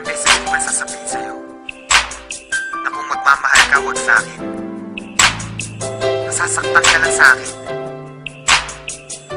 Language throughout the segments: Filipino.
ilang beses ko ba sasabihin sa'yo na kung magmamahal ka, wag sa akin. Nasasaktan ka lang sa akin.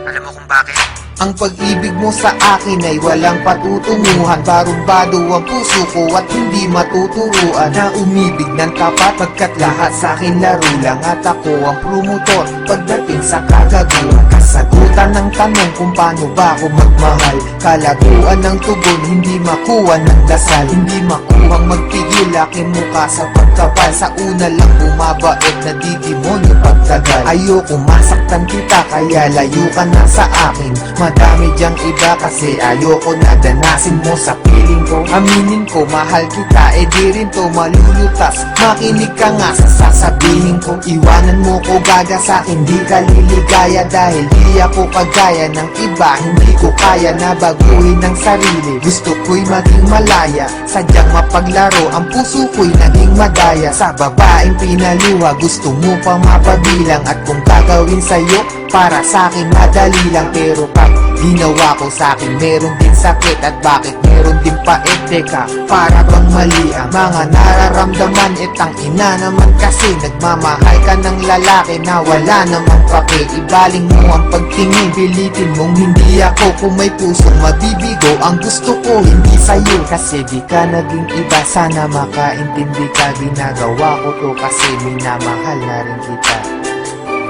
Alam mo kung bakit? Ang pag-ibig mo sa akin ay walang patutunguhan. Barumbado ang puso ko at hindi matuturuan. Na umibig ng tapat pagkat lahat sa akin laro lang At ako ang promotor. Pagdating sa kagaguhan Kasagutan ng tanong kung paano ba ako magmahal. Kalaguan ng tugon hindi makuha ng dasal. Hindi makuhang magpigil aking mukha sa pagkapal. Sa una lang bumabait na didemonyo pagtagal. Ayoko masaktan kita kaya layo ka na sa akin Madami diyang iba kasi ayoko na danasin mo sa piling ko. Aminin ko mahal kita eh di rin to malulutas. Makinig ka nga sa sasabihin ko. Iwanan mo ko gaga sa akin di ka liligaya Dahil di ako kagaya ng iba. Hindi ko kaya na baguhin ng sarili. Gusto ko'y maging malaya. Sadyang mapaglaro ang puso ko'y naging madaya. Sa babaeng pinaluha gusto mo pang mapabilang. At kung gagawin sa'yo para sa akin madali lang. Pero pag ginawa ko sa akin meron din sakit At bakit meron din pait Teka, para bang mali ang mga nararamdaman? Itang ina naman kasi nagmamahal ka ng lalaki Na wala namang pake Ibaling mo ang pagtingin Pilitin mong hindi ako. Kung may pusong mabibigo Ang gusto ko hindi sa'yo. Kasi di ka naging iba Sana makaintindi ka. Ginagawa ko to kasi minamahal na rin kita.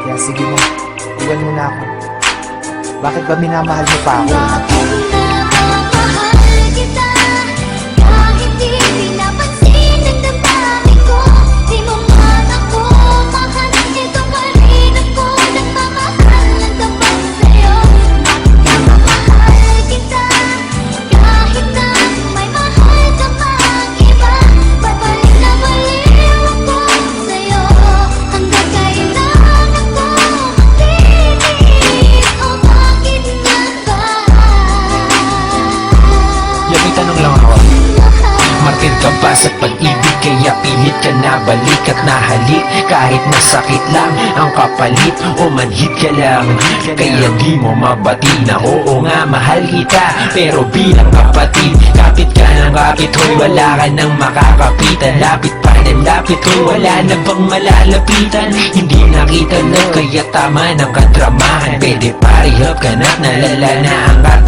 Kaya sige mo, iwan mo na ako Bakit ba minamahal mo pa ako? Na balik at nahalik? Kahit masakit lang ang kapalit O manhid ka lang. Kaya di mo mabati na oo nga mahal kita. Pero bilang kapatid Kapit ka ng kapit Hoy wala ka nang makakapitan? Lapit pa ng lapit Hoy wala na bang malalapitan? Hindi nakita lang kaya tama ng kadramahan. Pwede parihap ka na't nalala na ang mo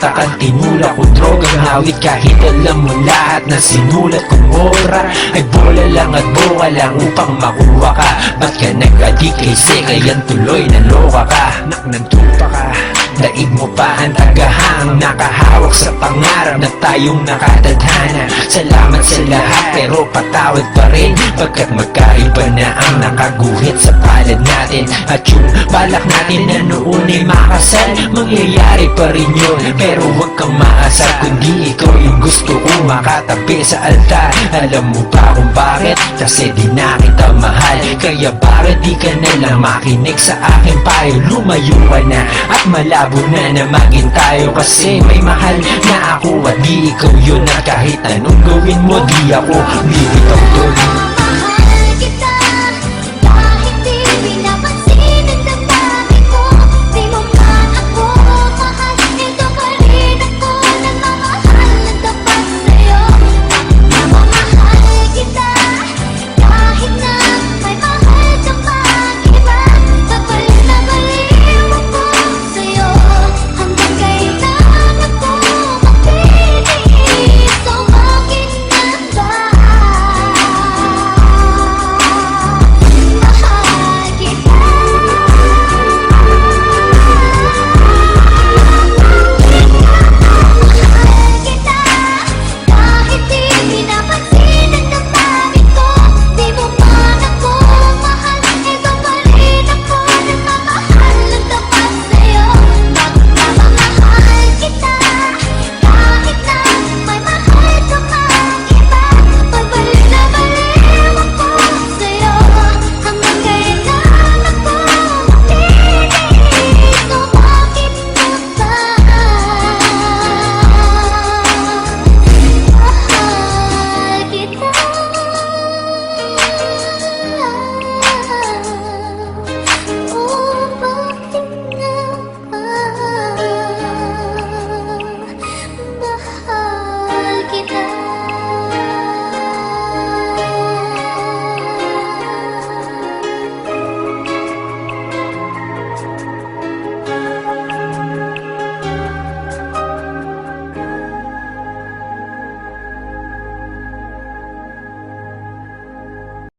ba binatakang tinula kong drogang hawit Kahit alam mo lahat na sinulat kong obra Ay bola lang at boka lang upang makuha ka. Ba't ka nag-adik kay Sekayan tuloy naloka ka. Nak ng tupa ka Daig mo pa ang tagahang Nakahawak sa pangarap na tayong nakatadhana Salamat sa lahat pero patawad pa rin. Pagkat magkaiba na ang nakaguhit sa palad natin. At yung balak natin na noon ay makasal Mangyayari pa rin yun. Pero huwag kang maasar Kundi ikaw yung gusto ko makatabi sa altar. Alam mo ba kung bakit? Kasi di na kita mahal Kaya bakit di ka na lang makinig sa akin payo. Lumayo ka na at malabo na na maging tayo Kasi may mahal na ako at di ikaw yun. At kahit anong gawin mo di ako bibitaw doon